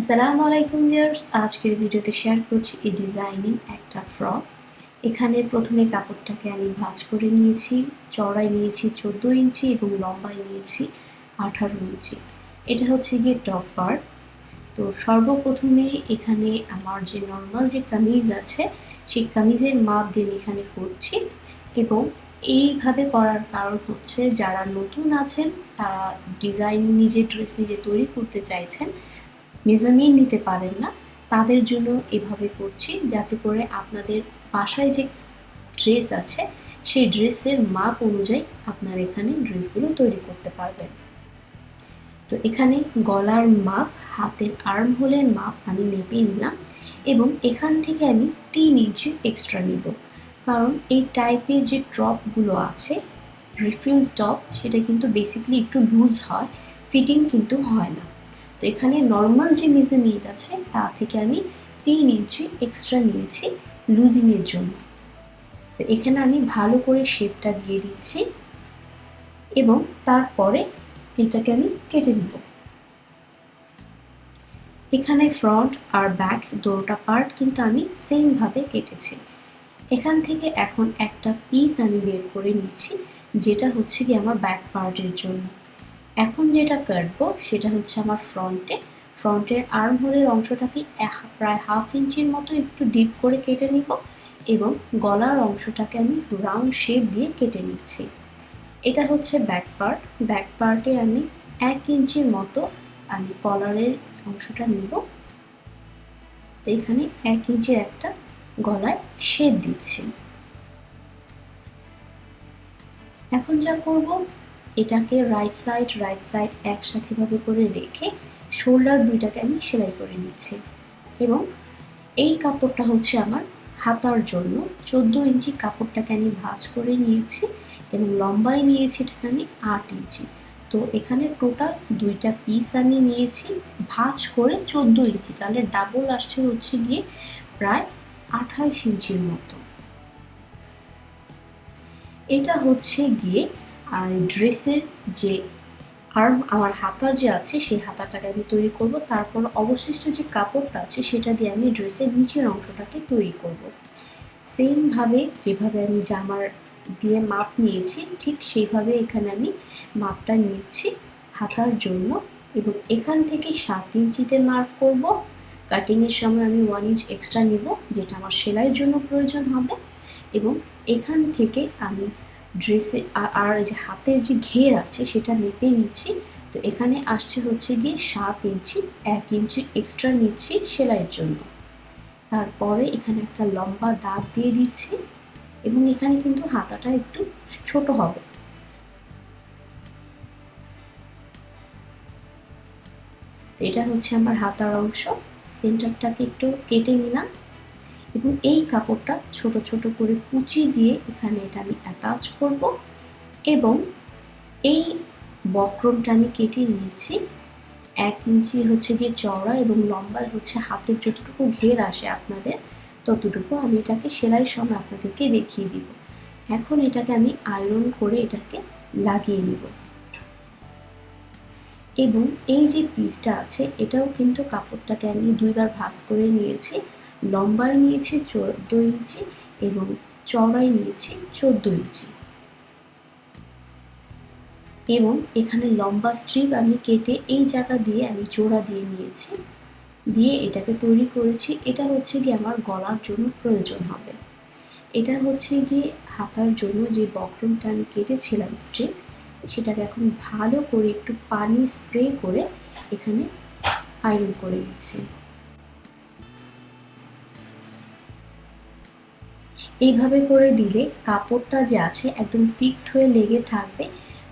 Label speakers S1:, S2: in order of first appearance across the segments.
S1: আসসালামু আলাইকুম ভিউয়ার্স, আজকের ভিডিওতে শেয়ার করছি এই ডিজাইনিং একটা ফ্রক। এখানে প্রথমে কাপড়টাকে আমি ভাঁজ করে নিয়েছি চড়াই নিয়েছি চোদ্দ ইঞ্চি এবং লম্বায় নিয়েছি আঠারো ইঞ্চি। এটা হচ্ছে গিয়ে টপ পার্ট তো সর্বপ্রথমে এখানে আমার যে নর্মাল যে কামিজ আছে, সেই কামিজের মাপ দিয়ে আমি এখানে করছি এবং এইভাবে করার কারণ হচ্ছে, যারা নতুন আছেন, তারা ডিজাইন নিজে ড্রেস নিজে তৈরি করতে চাইছেন মেজারমেন্ট নিতে পারেন না। তাদের জন্য এভাবে করছি যাতে করে আপনাদের বাসায় যে ড্রেস আছে, সেই ড্রেসের মাপ অনুযায়ী আপনার এখানে ড্রেসগুলো তৈরি করতে পারবেন। তো এখানে গলার মাপ, হাতের আর্ম হোলের মাপ আমি মেপে নিলাম এবং এখান থেকে আমি তিন ইঞ্চি এক্সট্রা নিব। কারণ এই টাইপের যে টপগুলো আছে রিফিল টপ সেটা কিন্তু বেসিক্যালি একটু লুজ হয় ফিটিং কিন্তু হয় না। তো এখানে নর্মাল যে মেজে মিট আছে, তা থেকে আমি তিন ইঞ্চি এক্সট্রা নিয়েছি লুজিংয়ের জন্য। তো এখানে আমি ভালো করে শেপটা দিয়ে দিচ্ছি এবং তারপরে এটাকে আমি কেটে নেব। এখানে ফ্রন্ট আর ব্যাক দুটোটা পার্ট কিন্তু আমি সেমভাবে কেটেছি। এখান থেকে এখন একটা পিস আমি বের করে নিচ্ছি, যেটা হচ্ছে কি আমার ব্যাক পার্টের জন্য। এখন যেটা কাটবো সেটা হচ্ছে আমার ফ্রন্টে। ফ্রন্টের আর্ম হোলের অংশটাকে প্রায় হাফ ইঞ্চির মতো একটু ডিপ করে কেটে নিব এবং গলার অংশটাকে আমি রাউন্ড শেপ দিয়ে কেটে নিচ্ছি। এটা হচ্ছে ব্যাক পার্ট ব্যাক পার্টে আমি এক ইঞ্চির মতো আমি কলারের অংশটা নিব। তো এখানে এক ইঞ্চির একটা গলায় শেপ দিচ্ছি। এখন যা করব এটাকে রাইট সাইড রাইট সাইড একসাথে ভাবে করে রেখে শোল্ডার দুইটাকে আমি সেলাই করে নিচ্ছি। এবং এই কাপড়টা হচ্ছে আমার হাতার জন্য। চোদ্দ ইঞ্চি কাপড়টাকে আমি ভাঁজ করে নিয়েছি এবং লম্বায় নিয়েছি এটাকে আমি আট ইঞ্চি। তো এখানে টোটাল দুইটা পিস আমি নিয়েছি ভাঁজ করে চোদ্দ ইঞ্চি। তাহলে ডাবল আসছে হচ্ছে গিয়ে প্রায় আঠাইশ ইঞ্চির মতো। এটা হচ্ছে গিয়ে ড্রেসের যে আর্ম আমার হাতার যে আছে, সেই হাতাটাকে আমি তৈরি করব। তারপর অবশিষ্ট যে কাপড়টা আছে, সেটা দিয়ে আমি ড্রেসের নিচের অংশটাকে তৈরি করব। সেমভাবে যেভাবে আমি জামার দিয়ে মাপ নিয়েছি, ঠিক সেইভাবে এখানে আমি মাপটা নিচ্ছি হাতার জন্য। এবং এখান থেকে সাত ইঞ্চিতে মার্ক করব। কাটিংয়ের সময় আমি ওয়ান ইঞ্চ এক্সট্রা নিব, যেটা আমার সেলাইয়ের জন্য প্রয়োজন হবে। এবং এখান থেকে আমি ড্রেসে আর যে হাতের যে ঘের আছে সেটা মেপে নিচ্ছি। তো এখানে আসছে হচ্ছে গিয়ে সাত ইঞ্চি, এক ইঞ্চি এক্সট্রা নিচ্ছি সেলাইয়ের জন্য। তারপরে এখানে একটা লম্বা দাগ দিয়ে দিচ্ছি এবং এখানে কিন্তু হাতাটা একটু ছোট হবে। এটা হচ্ছে আমার হাতার অংশ। সেন্টারটাকে একটু কেটে নিলাম। এবং এই কাপড়টা ছোট ছোট করে কুচি দিয়ে এখানে এটা আমি অ্যাটাচ করব এবং এই বক্রমটা আমি কেটে নিয়েছি। এক ইঞ্চি হচ্ছে গিয়ে চওড়া এবং লম্বায় হচ্ছে হাতের যতটুকু ঘের আসে আপনাদের, ততটুকু আমি এটাকে সেলাই সময় আপনাদেরকে দেখিয়ে দিব। এখন এটাকে আমি আয়রন করে এটাকে লাগিয়ে নিব। এবং এই যে পিসটা আছে, এটাও কিন্তু কাপড়টাকে আমি দুইবার ভাঁজ করে নিয়েছি। লম্বায় নিয়েছি চোদ্দ ইঞ্চি এবং চড়াই নিয়েছি চোদ্দ ইঞ্চি। এবং এখানে লম্বা স্ট্রিপ আমি কেটে এই জায়গা দিয়ে আমি জোড়া দিয়ে নিয়েছি। দিয়ে এটাকে তৈরি করেছি। এটা হচ্ছে গিয়ে আমার গলার জন্য প্রয়োজন হবে। এটা হচ্ছে গিয়ে হাতার জন্য যে বক্রমটা আমি কেটেছিলাম স্ট্রিপ সেটাকে এখন ভালো করে একটু পানি স্প্রে করে এখানে আয়রন করে নিচ্ছি। এইভাবে করে দিলে কাপড়টা যে আছে একদম ফিক্স হয়ে লেগে থাকবে,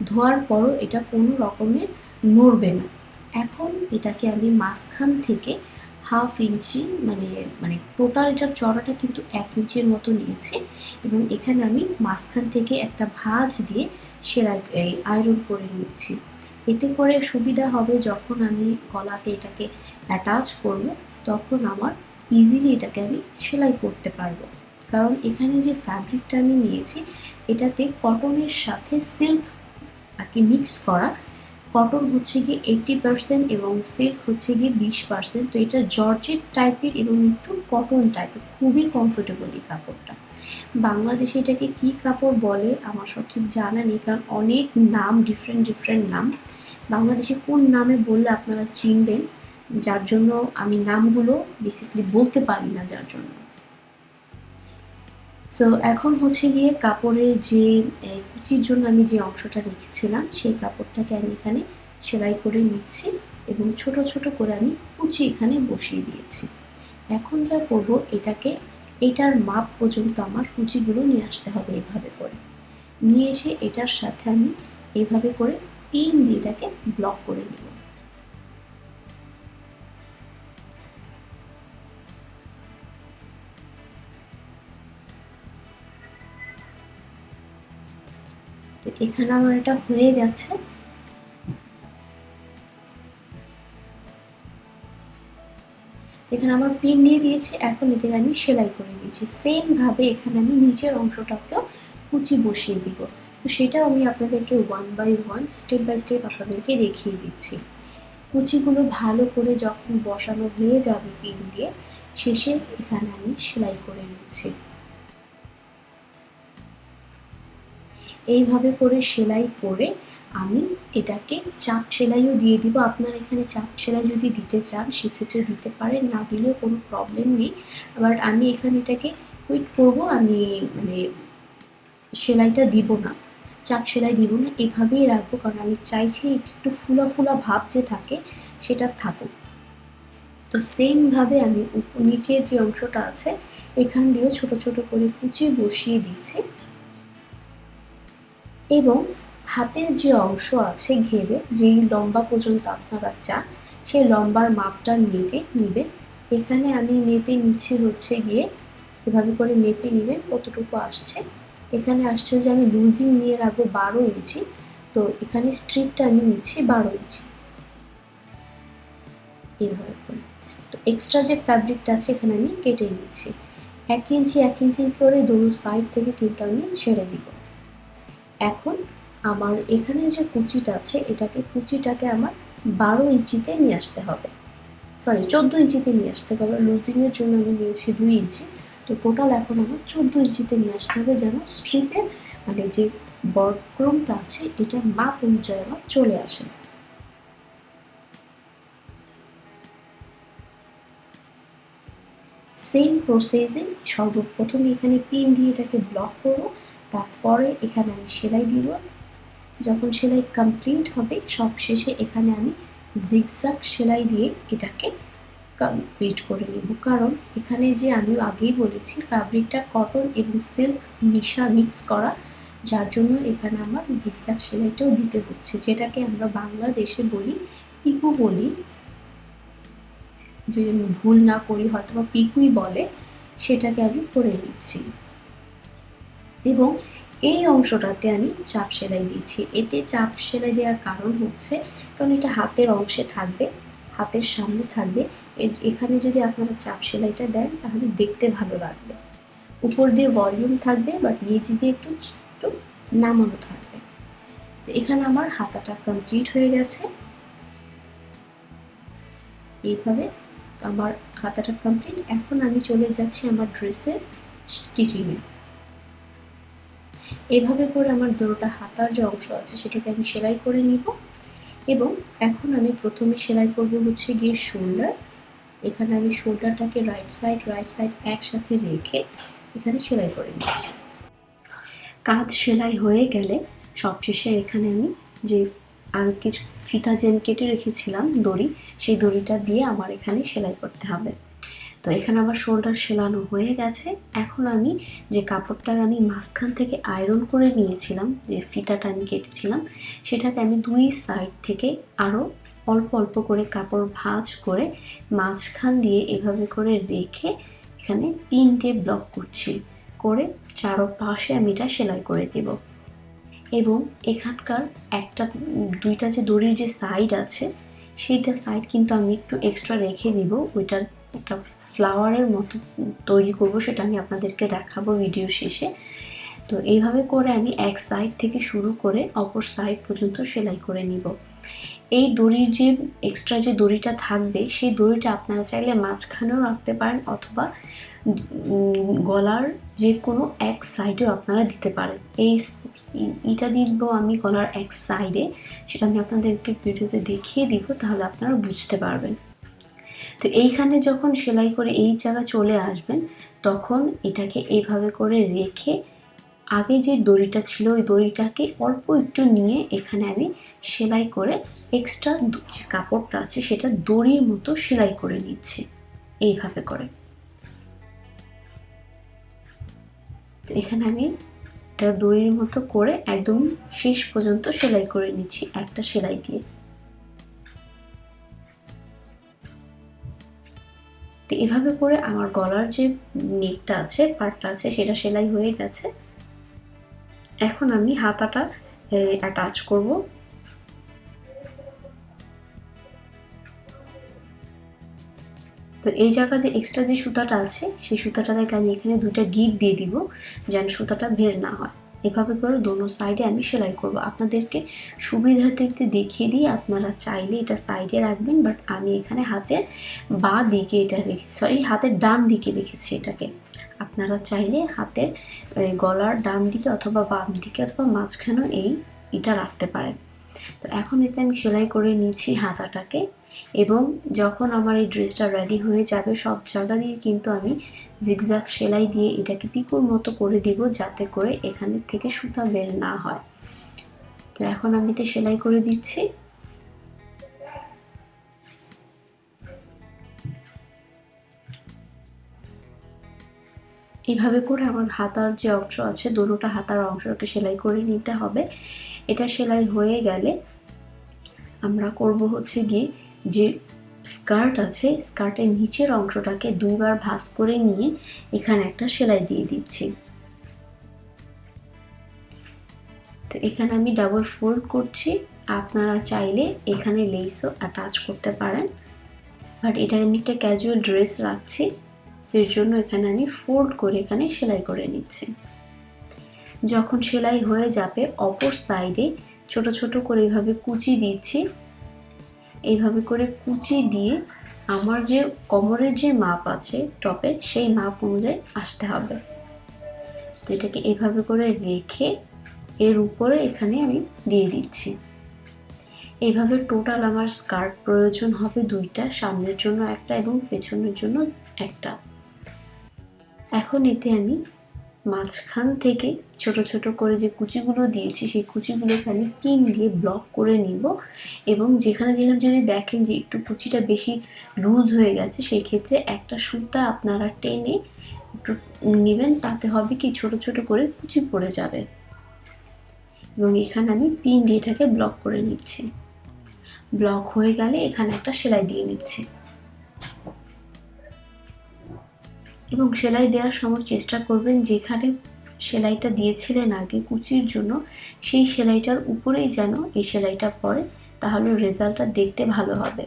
S1: ধোয়ার পরও এটা কোনো রকমের নড়বে না। এখন এটাকে আমি মাঝখান থেকে হাফ ইঞ্চি মানে মানে টোটাল এটার চড়াটা কিন্তু এক ইঞ্চির মতো নিয়েছি এবং এখানে আমি মাঝখান থেকে একটা ভাঁজ দিয়ে সেলাই, এই আয়রন করে নিচ্ছি। এতে করে সুবিধা হবে যখন আমি গলাতে এটাকে অ্যাটাচ করব, তখন আমার ইজিলি এটাকে আমি সেলাই করতে পারব। কারণ এখানে যে ফ্যাব্রিকটা আমি নিয়েছি, এটাতে কটনের সাথে সিল্ক আর কি মিক্স করা। কটন হচ্ছে গিয়ে এইটটি পার্সেন্ট এবং সিল্ক হচ্ছে গিয়ে বিশ পার্সেন্ট তো এটা জর্জেট টাইপের এবং একটু কটন টাইপের, খুবই কমফোর্টেবল এই কাপড়টা। বাংলাদেশে এটাকে কি কাপড় বলে আমার সঠিক জানা নেই, কারণ অনেক নাম ডিফারেন্ট ডিফারেন্ট নাম। বাংলাদেশে কোন নামে বললে আপনারা চিনবেন? যার জন্য আমি নামগুলো বেসিক্যালি বলতে পারি না যার জন্য। সো এখন হচ্ছে গিয়ে কাপড়ের যে কুচির জন্য আমি যে অংশটা রেখেছিলাম, সেই কাপড়টাকে আমি এখানে সেলাই করে নিচ্ছি এবং ছোট ছোট করে আমি কুচি এখানে বসিয়ে দিয়েছি। এখন যা করব, এটাকে, এটার মাপ পর্যন্ত আমার কুচিগুলো নিয়ে আসতে হবে এভাবে করে। নিয়ে এসে এটার সাথে আমি এভাবে করে পিন দিয়ে এটাকে ব্লক করে নেব। তো এখানে আমার এটা হয়ে গেছে। এখানে আমার পিন দিয়ে দিয়েছি, এখন এতে আমি সেলাই করে দিয়েছি। সেম ভাবে এখানে আমি নিচের অংশটাকেও কুচি বসিয়ে দিব। তো সেটাও আমি আপনাদেরকে one by one step by step আপনাদেরকে দেখিয়ে দিচ্ছি। কুচিগুলো ভালো করে যখন বসানো হয়ে যাবে পিন দিয়ে, শেষে এখানে আমি সেলাই করে নিচ্ছি। এইভাবে করে সেলাই করে আমি এটাকে চাপ সেলাইও দিয়ে দিব। আপনার এখানে চাপ সেলাই যদি দিতে চান, সেক্ষেত্রে দিতে পারেন, না দিলেও কোনো প্রবলেম নেই। বাট আমি এখানে এটাকে কুইট করব, আমি মানে সেলাইটা দিব না, চাপ সেলাই দিব না, এভাবেই রাখব। কারণ আমি চাইছি একটু ফুলা ফুলা ভাব যে থাকে, সেটা থাকুক। তো সেমভাবে আমি নিচের যে অংশটা আছে, এখান দিয়েও ছোট ছোট করে কুচি বসিয়ে দিচ্ছি। এবং হাতের যে অংশ আছে ঘেরে, যেই লম্বা পর্যন্ত আপনারা চান, সেই লম্বার মাপটা নিতে নিবে এখানে আমি মেপে নিচ্ছি হচ্ছে গিয়ে, এভাবে করে মেপে নেবেন কতটুকু আসছে। এখানে আসছে যে আমি লুজিং নিয়ে রাখব বারো ইঞ্চি, তো এখানে স্ট্রিপটা আমি নিচ্ছি বারো ইঞ্চি। এভাবে করে। তো এক্সট্রা যে ফ্যাব্রিকটা আছে, এখানে আমি কেটে নিচ্ছি। এক ইঞ্চি এক ইঞ্চি করে দুটো সাইড থেকে কিন্তু আমি ছেড়ে দিব। এখন আমার এখানে যে কুচিটা আছে, এটাকে কুচিটাকে আমার বারো ইঞ্চিতে নিয়ে আসতে হবে। সরি চোদ্দ ইঞ্চিতে নিয়ে আসতে হবে। লুজিংয়ের জন্য আমি নিয়েছি দুই ইঞ্চি। তো টোটাল এখন আমার চোদ্দ ইঞ্চিতে নিয়ে আসতে হবে যেন স্ট্রিপের মানে যে বর্ক্রমটা আছে, এটা মাপ অনুযায়ী আমার চলে আসে। সেম প্রসেসে সর্বপ্রথম এখানে পিন দিয়ে এটাকে ব্লক করব। তারপরে এখানে আমি সেলাই দিব। যখন সেলাই কমপ্লিট হবে সব শেষে এখানে আমি জিগজাগ সেলাই দিয়ে এটাকে কমপ্লিট করে নেব। কারণ এখানে যে আমি আগেই বলেছি ফ্যাব্রিকটা কটন এবং সিল্ক মিশা মিক্স করা, যার জন্য এখানে আমার জিগজাগ সেলাইটাও দিতে হচ্ছে। যেটাকে আমরা বাংলাদেশে বলি পিকু বলি। যদি আমি ভুল না করি হয়তো বা পিকুই বলে, সেটাকে আমি করে নিচ্ছি। এবং এই অংশটাতে আমি চাপ সেলাই দিয়েছি। এতে চাপ সেলাই দেওয়ার কারণ হচ্ছে, কারণ এটা হাতের অংশে থাকবে, হাতের সামনে থাকবে। এখানে যদি আপনারা চাপ সেলাইটা দেন, তাহলে দেখতে ভালো লাগবে। উপর দিয়ে ভলিউম থাকবে বাট নিচে দিয়ে একটু একটু নামানো থাকবে। তো এখানে আমার হাতাটা কমপ্লিট হয়ে গেছে। এইভাবে আমার হাতাটা কমপ্লিট এখন আমি চলে যাচ্ছি আমার ড্রেসের স্টিচিংয়ে এভাবে করে আমার দুটোটা হাতার যে অংশ আছে সেটাকে আমি সেলাই করে নিব। এবং এখন আমি প্রথমে সেলাই করব হচ্ছে গিয়ে শোল্ডার। এখানে আমি শোল্ডারটাকে রাইট সাইড রাইট সাইড একসাথে রেখে এখানে সেলাই করে নিচ্ছি। কাজ সেলাই হয়ে গেলে সবশেষে এখানে আমি যে আমি কিছু ফিতা জেম কেটে রেখেছিলাম দড়ি, সেই দড়িটা দিয়ে আমার এখানে সেলাই করতে হবে। তো এখানে আমার শোল্ডার সেলানো হয়ে গেছে। এখন আমি যে কাপড়টা আমি মাঝখান থেকে আয়রন করে নিয়েছিলাম, যে ফিতাটা আমি কেটেছিলাম, সেটাকে আমি দুই সাইড থেকে আরও অল্প অল্প করে কাপড় ভাঁজ করে মাঝখান দিয়ে এভাবে করে রেখে এখানে পিন দিয়ে ব্লক করছি, করে চারো পাশে আমি এটা সেলাই করে দেব। এবং এখানকার একটা, দুইটা যে দড়ির যে সাইড আছে, সেইটা সাইড কিন্তু আমি একটু এক্সট্রা রেখে দিব, ওইটার একটা ফ্লাওয়ারের মতো তৈরি করব, সেটা আমি আপনাদেরকে দেখাবো ভিডিও শেষে। তো এইভাবে করে আমি এক সাইড থেকে শুরু করে অপর সাইড পর্যন্ত সেলাই করে নিব। এই দড়ির যে এক্সট্রা যে দড়িটা থাকবে, সেই দড়িটা আপনারা চাইলে মাঝখানেও রাখতে পারেন অথবা গলার যে কোনো এক সাইডেও আপনারা দিতে পারেন। এই এটা দিব আমি গলার এক সাইডে সেটা আমি আপনাদেরকে ভিডিওতে দেখিয়ে দিব, তাহলে আপনারা বুঝতে পারবেন। তো এইখানে যখন সেলাই করে এই জায়গা চলে আসবেন, তখন এটাকে এইভাবে করে রেখে আগে যে দড়িটা ছিল, ওই দড়িটাকে অল্প একটু নিয়ে এখানে আমি সেলাই করে এক্সট্রা যে কাপড়টা আছে, সেটা দড়ির মতো সেলাই করে নিচ্ছি। এইভাবে করে। তো এখানে আমি এটা দড়ির মতো করে একদম শেষ পর্যন্ত সেলাই করে নিচ্ছি একটা সেলাই দিয়ে। তো এভাবে করে আমার গলার যে নেকটা আছে পার্টটা আছে, সেটা সেলাই হয়ে গেছে। এখন আমি হাতাটা অ্যাটাচ করব। তো এই জায়গা যে এক্সট্রা যে সুতাটা আছে, সেই সুতাটা থেকে আমি এখানে দুইটা গিট দিয়ে দিব, যেন সুতাটা বের না হয়। এভাবে করে দোনো সাইডে আমি সেলাই করব। আপনাদেরকে সুবিধার্থে দেখিয়ে দিয়ে আপনারা চাইলে এটা সাইডে রাখবেন বাট আমি এখানে হাতের বা দিকে এটা রেখেছি সরি হাতের ডান দিকে রেখেছি এটাকে। আপনারা চাইলে হাতের গলার ডান দিকে অথবা বাম দিকে অথবা মাঝখানেও এই, এটা রাখতে পারেন। তো এখন এতে আমি সেলাই করে নিচ্ছি হাতাটাকে। এবং যখন আমার এই ড্রেসটা রেডি হয়ে যাবে, সব জায়গা দিয়ে কিন্তু আমি জিগজ্যাগ সেলাই দিয়ে এটাকে পিকুর মতো করে দিব যাতে করে এখানে থেকে সুতা বের না হয়। তো এখন আমি তো সেলাই করে দিচ্ছি। এইভাবে করে আমার হাতার যে অংশ আছে, দুটোটা হাতার অংশকে সেলাই করে নিতে হবে। এটা সেলাই হয়ে গেলে আমরা করব হচ্ছে গিয়ে যে স্কার্ট আছে, স্কার্টের নিচের অংশটাকে দুইবার ভাঁজ করে নিয়ে এখানে একটা সেলাই দিয়ে দিচ্ছি। তো এখানে আমি ডাবল ফোল্ড করছি। আপনারা চাইলে এখানে লেসও অ্যাটাচ করতে পারেন। বাট এটা আমি একটা ক্যাজুয়াল ড্রেস রাখছি। সেই জন্য এখানে আমি ফোল্ড করে এখানে সেলাই করে নিচ্ছি। যখন সেলাই হয়ে যাবে, অপর সাইডে ছোট ছোট করে এইভাবে কুচি দিচ্ছি। এইভাবে করে কুচি দিয়ে আমার যে কোমরের যে মাপ আছে, টপের, সেই মাপ অনুযায়ী আসতে হবে। তো এটাকে এভাবে করে রেখে এর উপরে এখানে আমি দিয়ে দিচ্ছি। এইভাবে টোটাল আমার স্কার্ট প্রয়োজন হবে দুইটা, সামনের জন্য একটা এবং পেছনের জন্য একটা। এখন এতে আমি মাঝখান থেকে ছোট ছোট করে যে কুচিগুলো দিয়েছি, সেই কুচিগুলোকে আমি পিন দিয়ে ব্লক করে নিব এবং যেখানে যেখানে যদি দেখেন যে একটু কুচিটা বেশি লুজ হয়ে গেছে, সেই ক্ষেত্রে একটা সুতা আপনারা টেনে একটু নেবেন, তাতে হবে কি ছোট ছোট করে কুচি পড়ে যাবে। এবং এখানে আমি পিন দিয়ে এটাকে ব্লক করে নিচ্ছি। ব্লক হয়ে গেলে এখানে একটা সেলাই দিয়ে নিচ্ছি। এবং সেলাই দেওয়ার সময় চেষ্টা করবেন যেখানে সেলাইটা দিয়েছিলেন আগে কুচির জন্য, সেই সেলাইটার উপরেই যেন এই সেলাইটা পড়ে, তাহলে রেজাল্টটা দেখতে ভালো হবে।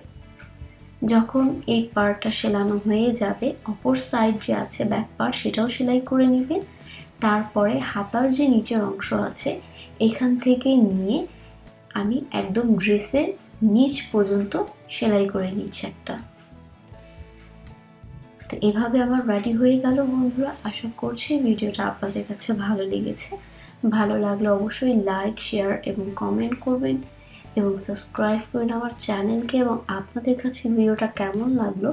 S1: যখন এই পার্টটা সেলানো হয়ে যাবে, অপর সাইড যে আছে ব্যাক পার্ট সেটাও সেলাই করে নেবেন। তারপরে হাতার যে নিচের অংশ আছে, এখান থেকে নিয়ে আমি একদম ড্রেসের নিচ পর্যন্ত সেলাই করে নিচ্ছি একটা। তো এভাবে আমার রেডি হয়ে গেল বন্ধুরা। আশা করছি ভিডিওটা আপনাদের কাছে ভালো লেগেছে। ভালো লাগলে অবশ্যই লাইক শেয়ার এবং কমেন্ট করবেন এবং সাবস্ক্রাইব করবেন আমার চ্যানেলকে এবং আপনাদের কাছে ভিডিওটা কেমন লাগল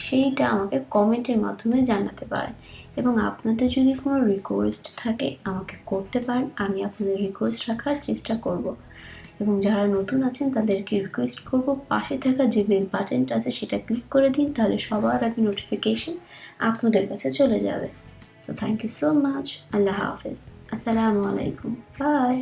S1: সেইটা আমাকে কমেন্টের মাধ্যমে জানাতে পারেন। এবং আপনাদের যদি কোনো রিকোয়েস্ট থাকে আমাকে করতে পারেন। আমি আপনাদের রিকোয়েস্ট রাখার চেষ্টা করব। এবং যারা নতুন আছেন, তাদেরকে রিকোয়েস্ট করব, পাশে থাকা যে বেল বাটনটা আছে, সেটা ক্লিক করে দিন, তাহলে সবার আগে নোটিফিকেশন আপনাদের কাছে চলে যাবে। So thank you so much আল্লাহ হাফিজ। আসসালামু আলাইকুম। বাই